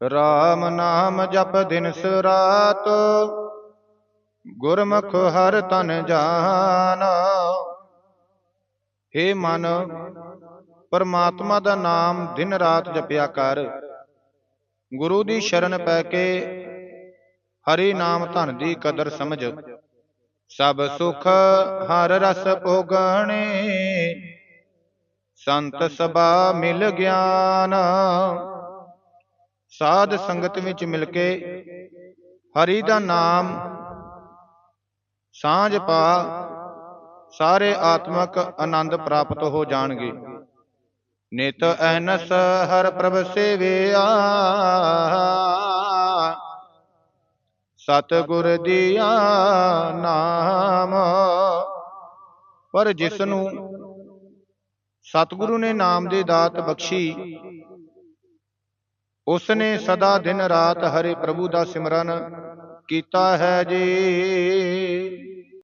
RAM ਨਾਮ ਜਪ ਦਿਨ ਰਾਤ, ਗੁਰਮੁਖ ਹਰ ਤਨ ਜਾਨ। ਹੇ ਮਨ, ਪਰਮਾਤਮਾ ਦਾ ਨਾਮ ਦਿਨ ਰਾਤ ਜਪਿਆ ਕਰ। ਗੁਰੂ ਦੀ ਸ਼ਰਨ ਪੈ ਕੇ ਹਰੀ ਨਾਮ ਧਨ ਦੀ ਕਦਰ ਸਮਝ। ਸਭ ਸੁਖ ਹਰ ਰਸ ਭੋਗਣੇ, ਸੰਤ ਸਭਾ ਮਿਲ ਗਿਆਨ। ਸਾਧ ਸੰਗਤ ਵਿੱਚ ਮਿਲ ਕੇ ਹਰੀ ਦਾ ਨਾਮ ਸਾਂਝ ਪਾ ਸਾਰੇ ਆਤਮਕ ਆਨੰਦ ਪ੍ਰਾਪਤ ਹੋ ਜਾਣਗੇ। ਨਿਤ ਅਹਨਸ ਹਰ ਪ੍ਰਭ ਸੇਵਿਆ। ਸਤ ਗੁਰ ਦੀਆ ਨਾਮ। ਪਰ ਜਿਸ ਨੂੰ ਸਤਿਗੁਰੂ ਨੇ ਨਾਮ ਦੀ ਦਾਤ ਬਖਸ਼ੀ ਉਸ ਨੇ ਸਦਾ ਦਿਨ ਰਾਤ ਹਰੇ ਪ੍ਰਭੂ ਦਾ ਸਿਮਰਨ ਕੀਤਾ ਹੈ ਜੀ।